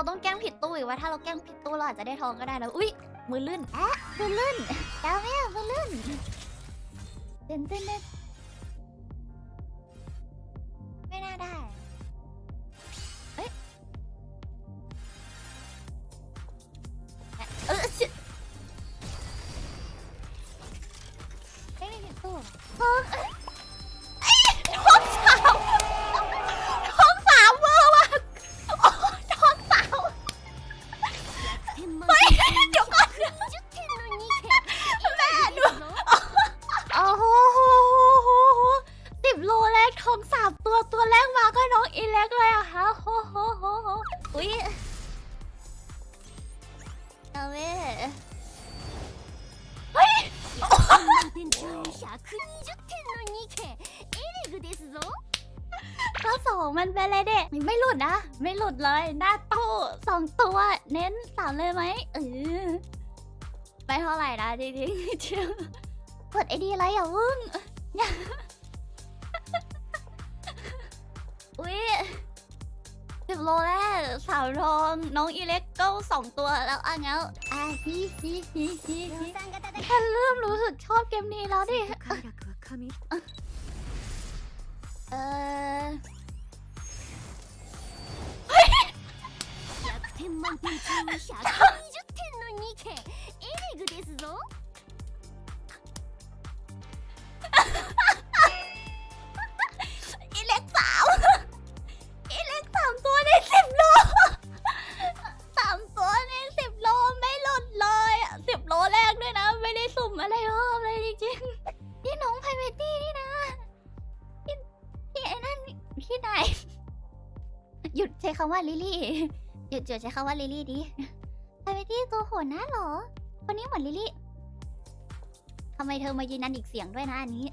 เราต้องแกล้งผิดตู้อีกว่าถ้าเราแกล้งผิดตู้เราอาจจะได้ทองก็ได้นะอุ้ยมือลื่นแอะมือลื่นดาวแม่มือลื่นเต้นเต้นเต้น เฮ้ยเดี๋ยวก่อนแม่ดูโอ้โหสิบโลแรกทองสามตัวตัวแรกมาก็น้องอีเล็กเลยอะคะโหโหโหโหอุ้ยเอาเว้ยเฮ้ย ของมันไปเลยเด็กไม่หลุดนะ ไม่หลุดเลย หน้าตู้สองตัว เน้นสามเลยไหมเออไปเท่าไหร่นะจริงๆเชียวกดไอดีอไรอย่าวุ่งอุ้ยสิบโลแรกสาวทองน้องอีเล็กก็สองตัวแล้วอะงั้นอะฮิฮิฮิฮิฉันเริ่มรู้สึกชอบเกมนี้แล้วดิ 100点満点中120点の2件エレグですぞ อีเล็กสามอีเล็กสามตัวในสิบโลสามตัวในสิบโลไม่หลุดเลยอะสิบโลแรกด้วยนะ ไม่ได้สุ่มอะไรเพิ่มเลยจริงๆนี่น้องไพเวตี้นี่นะที่ที่ไอ้นั่นที่ไหน หยุดใช้คำว่าลิลี่ หยุดหยุดใช้คำว่าลิลี่ดิไพเวตี้ตัวโหดนะเหรอ คนนี้เหมือนลิลี่ทำไมเธอมายืนนันอีกเสียงด้วยนะอันนี้